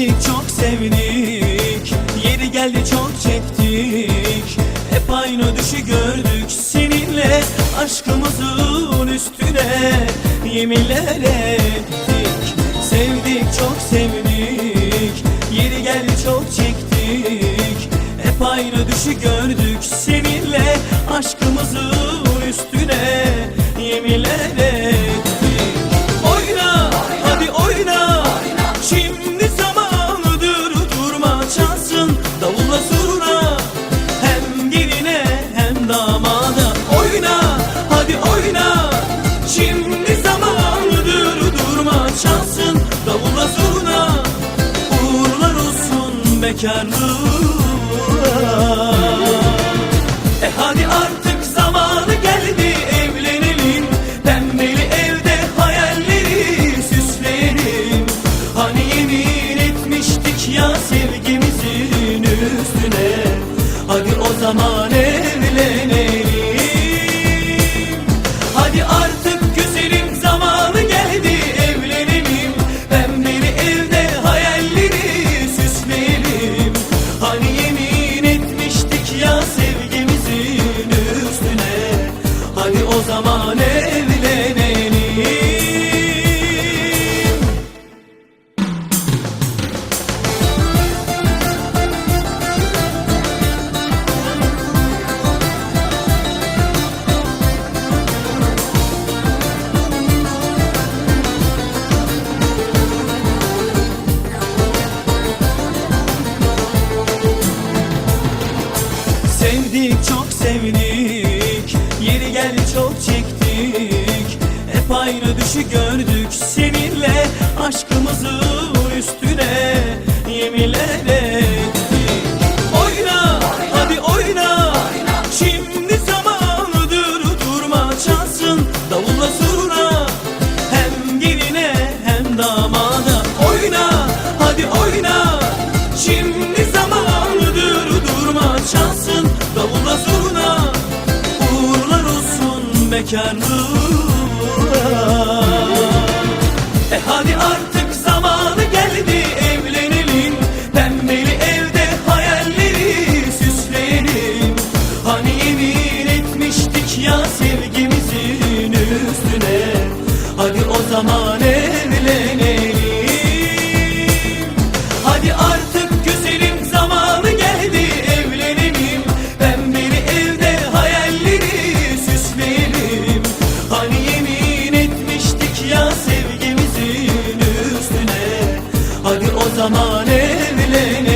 sevdik çok sevdik. Yeri geldi çok çektik. Hep aynı düşü gördük seninle. Aşkımızın üstüne yeminler ettik. Sevdik çok sevdik. Yeri geldi çok çektik. Hep aynı düşü gördük seninle. Aşkımızın bekarlığa E hadi artık zamanı geldi evlenelim. Pembeli evde hayalleri süsleyelim. Hani yemin etmiştik ya sevgimizin üstüne. Hadi o zaman evlenelim Sevdik. Yeri geldi çok çektik. Hep aynı düşü gördük seninle. Aşkımızın bekarlığa E hadi artık zamanı geldi evlenelim. Pembeli evde hayalleri süsleyelim. Hani yemin etmiştik ya sevgimizin üstüne. Hadi o zaman Hadi o zaman evlenelim